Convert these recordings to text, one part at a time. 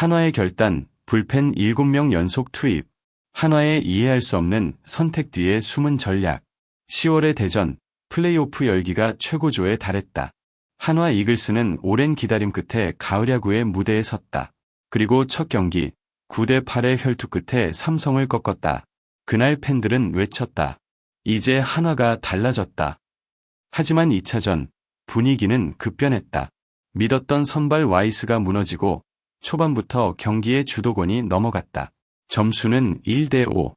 한화의 결단, 불펜 7명 연속 투입. 한화의 이해할 수 없는 선택 뒤의 숨은 전략. 10월의 대전, 플레이오프 열기가 최고조에 달했다. 한화 이글스는 오랜 기다림 끝에 가을 야구의 무대에 섰다. 그리고 첫 경기 9대 8의 혈투 끝에 삼성을 꺾었다. 그날 팬들은 외쳤다. 이제 한화가 달라졌다. 하지만 2차전 분위기는 급변했다. 믿었던 선발 와이스가 무너지고 초반부터 경기의 주도권이 넘어갔다. 점수는 1대5.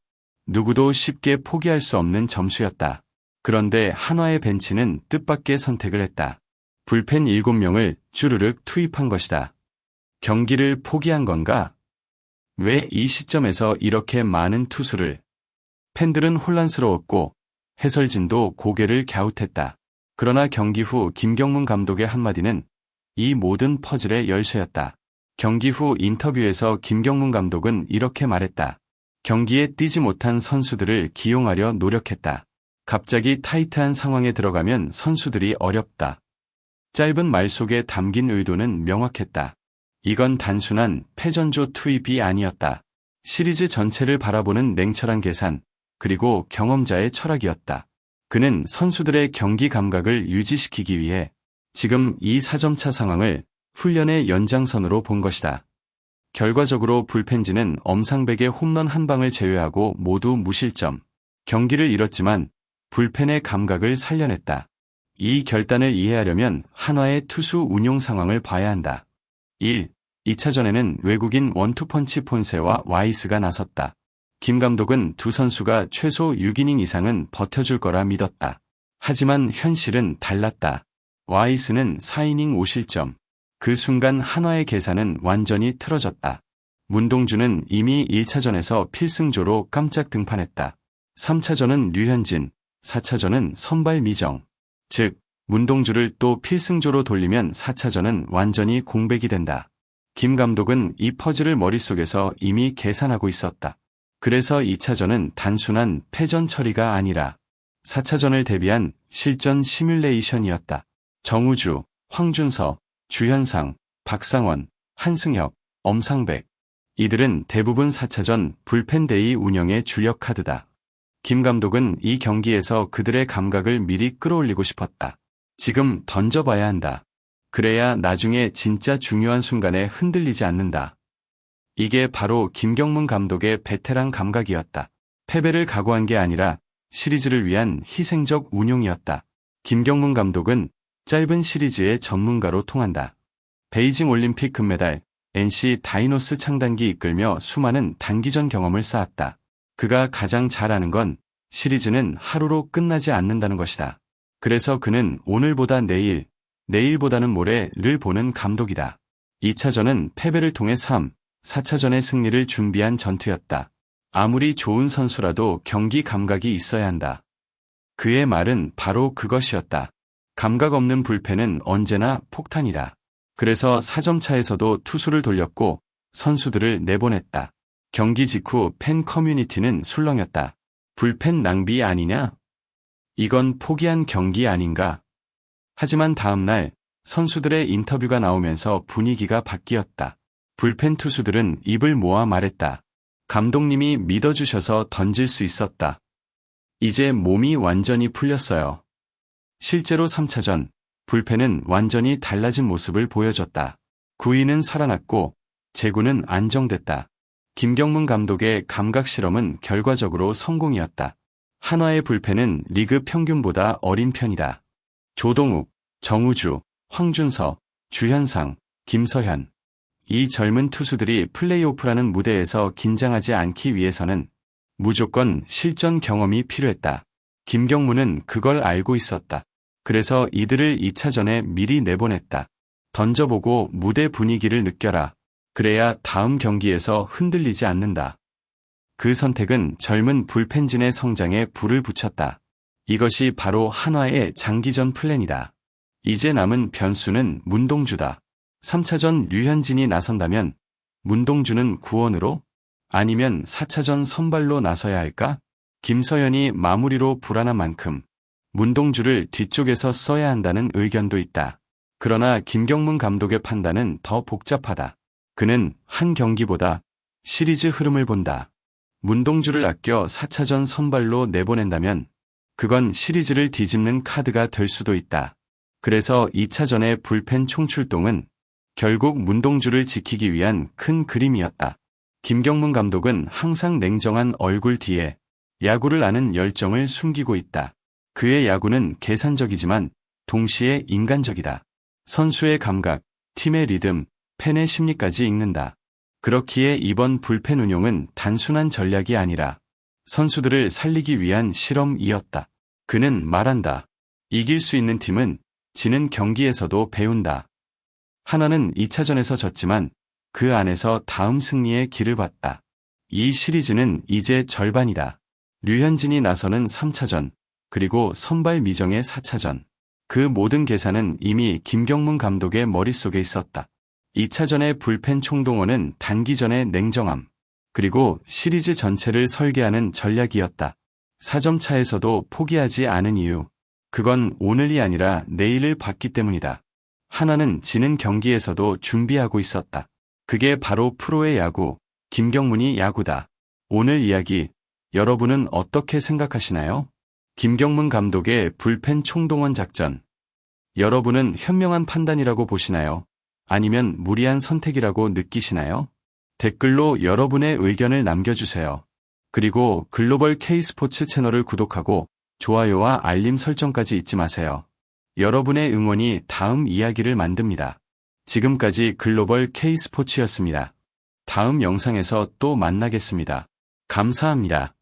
누구도 쉽게 포기할 수 없는 점수였다. 그런데 한화의 벤치는 뜻밖의 선택을 했다. 불펜 7명을 주르륵 투입한 것이다. 경기를 포기한 건가? 왜 이 시점에서 이렇게 많은 투수를? 팬들은 혼란스러웠고 해설진도 고개를 갸웃했다. 그러나 경기 후 김경문 감독의 한마디는 이 모든 퍼즐의 열쇠였다. 경기 후 인터뷰에서 김경문 감독은 이렇게 말했다. 경기에 뛰지 못한 선수들을 기용하려 노력했다. 갑자기 타이트한 상황에 들어가면 선수들이 어렵다. 짧은 말 속에 담긴 의도는 명확했다. 이건 단순한 패전조 투입이 아니었다. 시리즈 전체를 바라보는 냉철한 계산, 그리고 경험자의 철학이었다. 그는 선수들의 경기 감각을 유지시키기 위해 지금 이 4점차 상황을 훈련의 연장선으로 본 것이다. 결과적으로 불펜지는 엄상백의 홈런 한 방을 제외하고 모두 무실점. 경기를 잃었지만 불펜의 감각을 살려냈다. 이 결단을 이해하려면 한화의 투수 운용 상황을 봐야 한다. 1. 2차전에는 외국인 원투펀치 폰세와 와이스가 나섰다. 김 감독은 두 선수가 최소 6이닝 이상은 버텨줄 거라 믿었다. 하지만 현실은 달랐다. 와이스는 4이닝 5실점. 그 순간 한화의 계산은 완전히 틀어졌다. 문동주는 이미 1차전에서 필승조로 깜짝 등판했다. 3차전은 류현진, 4차전은 선발 미정. 즉, 문동주를 또 필승조로 돌리면 4차전은 완전히 공백이 된다. 김 감독은 이 퍼즐을 머릿속에서 이미 계산하고 있었다. 그래서 2차전은 단순한 패전 처리가 아니라 4차전을 대비한 실전 시뮬레이션이었다. 정우주, 황준서, 주현상, 박상원, 한승혁, 엄상백. 이들은 대부분 4차전 불펜데이 운영의 주력 카드다. 김 감독은 이 경기에서 그들의 감각을 미리 끌어올리고 싶었다. 지금 던져봐야 한다. 그래야 나중에 진짜 중요한 순간에 흔들리지 않는다. 이게 바로 김경문 감독의 베테랑 감각이었다. 패배를 각오한 게 아니라 시리즈를 위한 희생적 운용이었다. 김경문 감독은 짧은 시리즈의 전문가로 통한다. 베이징 올림픽 금메달, NC 다이노스 창단기 이끌며 수많은 단기전 경험을 쌓았다. 그가 가장 잘 아는 건 시리즈는 하루로 끝나지 않는다는 것이다. 그래서 그는 오늘보다 내일, 내일보다는 모레를 보는 감독이다. 2차전은 패배를 통해 3, 4차전의 승리를 준비한 전투였다. 아무리 좋은 선수라도 경기 감각이 있어야 한다. 그의 말은 바로 그것이었다. 감각 없는 불펜은 언제나 폭탄이다. 그래서 4점 차에서도 투수를 돌렸고 선수들을 내보냈다. 경기 직후 팬 커뮤니티는 술렁였다. 불펜 낭비 아니냐? 이건 포기한 경기 아닌가? 하지만 다음날 선수들의 인터뷰가 나오면서 분위기가 바뀌었다. 불펜 투수들은 입을 모아 말했다. 감독님이 믿어주셔서 던질 수 있었다. 이제 몸이 완전히 풀렸어요. 실제로 3차전, 불펜은 완전히 달라진 모습을 보여줬다. 구위는 살아났고, 제구는 안정됐다. 김경문 감독의 감각 실험은 결과적으로 성공이었다. 한화의 불펜은 리그 평균보다 어린 편이다. 조동욱, 정우주, 황준서, 주현상, 김서현. 이 젊은 투수들이 플레이오프라는 무대에서 긴장하지 않기 위해서는 무조건 실전 경험이 필요했다. 김경문은 그걸 알고 있었다. 그래서 이들을 2차전에 미리 내보냈다. 던져보고 무대 분위기를 느껴라. 그래야 다음 경기에서 흔들리지 않는다. 그 선택은 젊은 불펜진의 성장에 불을 붙였다. 이것이 바로 한화의 장기전 플랜이다. 이제 남은 변수는 문동주다. 3차전 류현진이 나선다면 문동주는 구원으로 아니면 4차전 선발로 나서야 할까? 김서연이 마무리로 불안한 만큼 문동주를 뒤쪽에서 써야 한다는 의견도 있다. 그러나 김경문 감독의 판단은 더 복잡하다. 그는 한 경기보다 시리즈 흐름을 본다. 문동주를 아껴 4차전 선발로 내보낸다면 그건 시리즈를 뒤집는 카드가 될 수도 있다. 그래서 2차전의 불펜 총출동은 결국 문동주를 지키기 위한 큰 그림이었다. 김경문 감독은 항상 냉정한 얼굴 뒤에 야구를 아는 열정을 숨기고 있다. 그의 야구는 계산적이지만 동시에 인간적이다. 선수의 감각, 팀의 리듬, 팬의 심리까지 읽는다. 그렇기에 이번 불펜 운용은 단순한 전략이 아니라 선수들을 살리기 위한 실험이었다. 그는 말한다. 이길 수 있는 팀은 지는 경기에서도 배운다. 하나는 2차전에서 졌지만 그 안에서 다음 승리의 길을 봤다. 이 시리즈는 이제 절반이다. 류현진이 나서는 3차전, 그리고 선발 미정의 4차전. 그 모든 계산은 이미 김경문 감독의 머릿속에 있었다. 2차전의 불펜 총동원은 단기전의 냉정함, 그리고 시리즈 전체를 설계하는 전략이었다. 4점 차에서도 포기하지 않은 이유. 그건 오늘이 아니라 내일을 봤기 때문이다. 하나는 지는 경기에서도 준비하고 있었다. 그게 바로 프로의 야구, 김경문이 야구다. 오늘 이야기, 여러분은 어떻게 생각하시나요? 김경문 감독의 불펜 총동원 작전. 여러분은 현명한 판단이라고 보시나요? 아니면 무리한 선택이라고 느끼시나요? 댓글로 여러분의 의견을 남겨주세요. 그리고 글로벌 K스포츠 채널을 구독하고 좋아요와 알림 설정까지 잊지 마세요. 여러분의 응원이 다음 이야기를 만듭니다. 지금까지 글로벌 K스포츠였습니다. 다음 영상에서 또 만나겠습니다. 감사합니다.